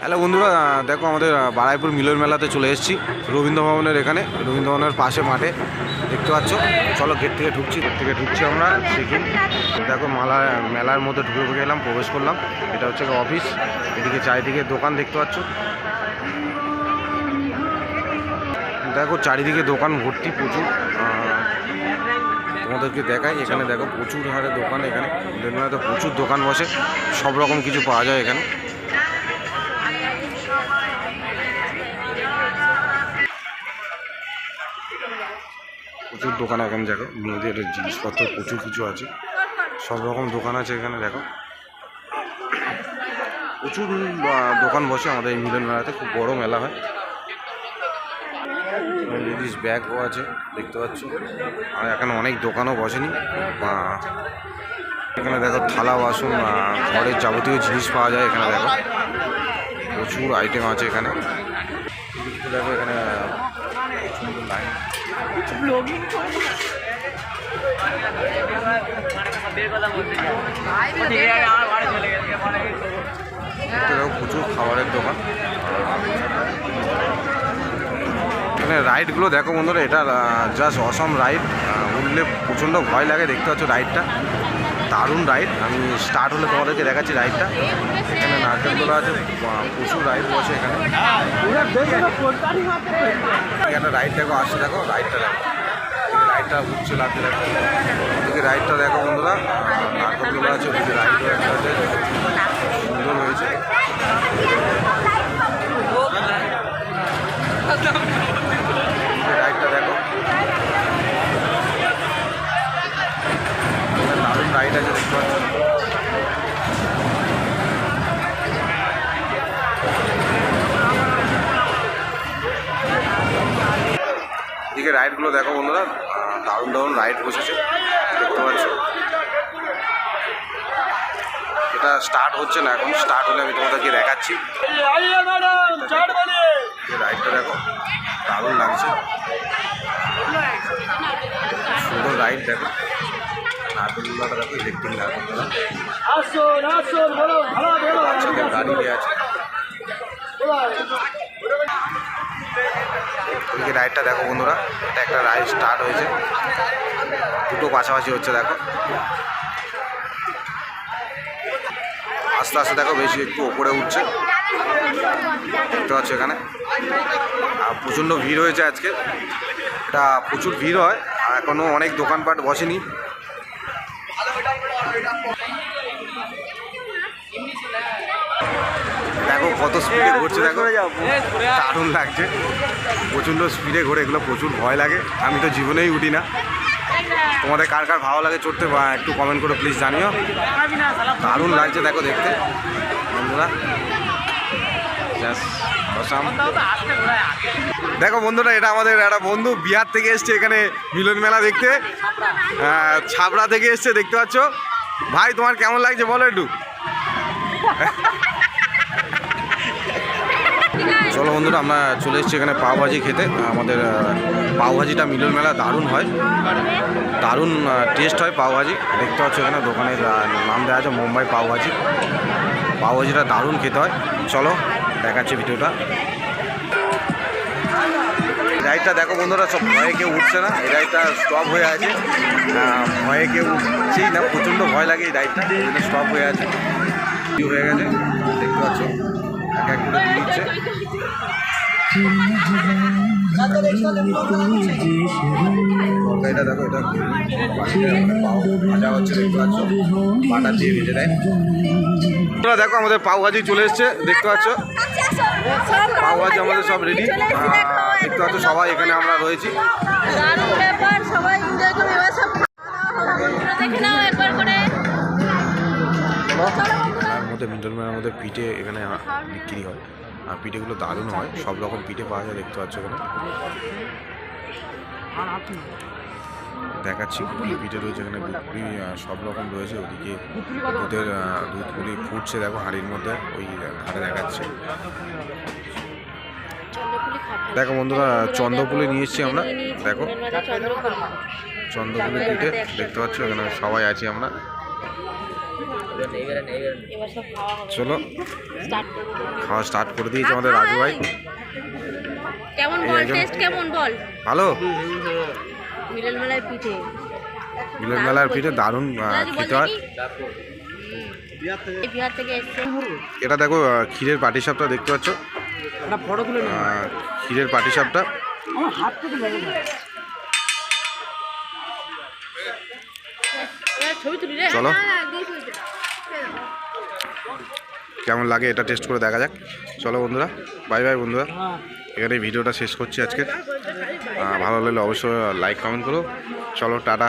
Hello বন্ধুরা দেখো আমাদের বারাইপুর মিলন মেলাতে চলে এসেছি রবীন্দ্র ভবনের এখানে রবীন্দ্র ভবনের পাশে মাঠে, দেখতে পাচ্ছ? চলো গেট থেকে ঢুকছি, গেট থেকে ঢুকছি আমরা, দেখি। দেখো মালা, মেলার মধ্যে ঢুকে ঢুকে গেলাম প্রবেশ করলাম। এটা হচ্ছে অফিস, এদিকে চারিদিকে দোকান দেখতে পাচ্ছ? দেখো চারিদিকে দোকান, ভর্তি প্রচুর তোমাদেরকে দেখাই, এখানে দেখো প্রচুর হারে দোকান এখানে। মেলাতে প্রচুর দোকান বসে, সব রকম কিছু পাওয়া যায় এখানে। দোকান এখন দেখো মেয়েদের জিনিসপত্র প্রচুর কিছু আছে। সব রকম দোকান আছে এখানে দেখো। প্রচুর দোকান বসে আমাদের এই মিলন মেলাতে খুব বড় মেলা হয়। লেডিস ব্যাগও আছে দেখতে পাচ্ছ। আর এখানে অনেক দোকানও বসেনি। এখানে দেখো থালা বাসন ঘরের যাবতীয় জিনিস পাওয়া যায় এখানে দেখো। প্রচুর আইটেম আছে এখানে। দেখো এখানে আহ, লাইন এটা প্রচুর খাবারের দোকান। এখানে রাইডগুলো দেখো বন্ধুরা, এটা জাস্ট অসম রাইড উঠলে প্রচণ্ড ভয় লাগে, দেখতে পাচ্ছ রাইডটা দারুণ রাইড আমি স্টার্ট হলে তোমাদেরকে দেখাচ্ছি রাইডটা এখানে নারকেল তোলা আছে প্রচুর রাইড বসে এখানে। এখানে রাইড দেখো আসছে দেখো রাইডটা দেখো। রাইডটা উঠছে লাগছে দেখো। ওদিকে রাইডটা দেখো বন্ধুরা। আহ, নারকেল তোলা আছে ওদিকে রাইডও একটা আছে। সুন্দর হয়েছে এই রাইডটা দেখো এখানে দারুণ রাইড আছে দেখতে পাচ্ছ এদিকে রাইডগুলো দেখো বন্ধুরা দারুণ দারুণ রাইড বসেছে। দেখতে পাচ্ছ? এটা স্টার্ট হচ্ছে না এখন স্টার্ট হলে আমি তোমাদেরকে দেখাচ্ছি। এই রাইডটা দেখো দারুণ লাগছে। সুন্দর রাইড দেখো। নারকেলগুলোটা দেখো ইলেকট্রিক নারকেলগুলো বলুন আছে। রাইডটা দেখো বন্ধুরা, এটা একটা রাইড স্টার্ট হয়েছে। দুটো পাশাপাশি হচ্ছে, দেখো। আস্তে আস্তে দেখো, বেশি একটু ওপরে উঠছে। দেখতে পাচ্ছ এখানে। আর প্রচণ্ড ভিড় হয়েছে আজকে। এটা প্রচুর ভিড় হয়, আর এখনও অনেক দোকানপাট বসেনি। দেখো কত স্পিডে ঘুরছে দেখো। দারুণ লাগছে। প্রচণ্ড স্পিডে ঘোরে এগুলো প্রচুর ভয় লাগে। আমি তো জীবনেই উঠি না। তোমাদের কার কার ভালো লাগে চড়তে বা একটু কমেন্ট করে প্লিজ জানিও। দারুণ লাগছে দেখো দেখতে। বন্ধুরা. দেখো বন্ধুরা এটা আমাদের একটা বন্ধু বিহার থেকে এসছে এখানে মিলন মেলা দেখতে। ছাবড়া থেকে এসছে দেখতে পাচ্ছ? ভাই তোমার কেমন লাগছে বলো একটু। চলো বন্ধুরা, আমরা চলে এসেছি এখানে পাওভাজি খেতে। আমাদের পাওভাজিটা মিলন মেলা দারুণ হয়। দারুণ টেস্ট হয় পাওভাজি। দেখতে পাচ্ছ এখানে দোকানের নাম দেওয়া আছে মুম্বাই পাওভাজি। পাওভাজিটা দারুণ খেতে হয়। চলো, দেখাচ্ছি ভিডিওটা। রাইডটা দেখো বন্ধুরা, সব ভয়ে কেউ উঠছে না। এই রাইডটা স্টপ হয়ে আছে। ভয়ে কেউ উঠছেই না, প্রচণ্ড ভয় লাগে এই রাইডটা স্টপ হয়ে আছে। হয়ে গেছে। দেখতে পাচ্ছ, এক এক করে দিচ্ছে দেখো এটা ভাজা হচ্ছে দেখতে পাচ্ছ বাটার দিয়ে ভেজে দেয় তোমরা দেখো আমাদের পাও ভাজি চলে এসছে দেখতে পাচ্ছ? পাও ভাজি আমাদের সব রেডি দেখতে পাচ্ছ সবাই এখানে আমরা রয়েছি। তার মধ্যে ম্যানের মধ্যে পিঠে এখানে বিক্রি হয়। আর পিঠেগুলো দারুণ হয়। সব রকম পিঠে পাওয়া যায় দেখতে পাচ্ছ এখানে। দেখাচ্ছি পুলি পিঠে রয়েছে এখানে দুধপুলি সব রকম রয়েছে। ওদিকে দুধের আহ, দুধ পুলি ফুটছে দেখো হাঁড়ির মধ্যে ওই ধারে দেখাচ্ছে। দেখো বন্ধুরা চন্দ্রপুলি নিয়ে এসেছি আমরা। দেখো চন্দ্রপুলি পিঠে দেখতে পাচ্ছ এখানে সবাই আছি আমরা এবার সব খাওয়া হবে চলো খাওয়া স্টার্ট করে দিয়েছে আমাদের রাজু ভাই কেমন বল? টেস্ট কেমন বল? ভালো? মিলন মেলায় পিঠে। মিলন মেলার পিঠে দারুণ খেতে হয়। এটা দেখো ক্ষীরের পাটিসাপটা দেখতে পাচ্ছ? ক্ষীরের তুলি রে। চলো। কেমন লাগে এটা টেস্ট করে দেখা যাক। চলো বন্ধুরা বাই বাই বন্ধুরা। এখানে ভিডিওটা শেষ করছি আজকে। ভালো লাগলে অবশ্যই লাইক কমেন্ট করো। চলো, টাটা।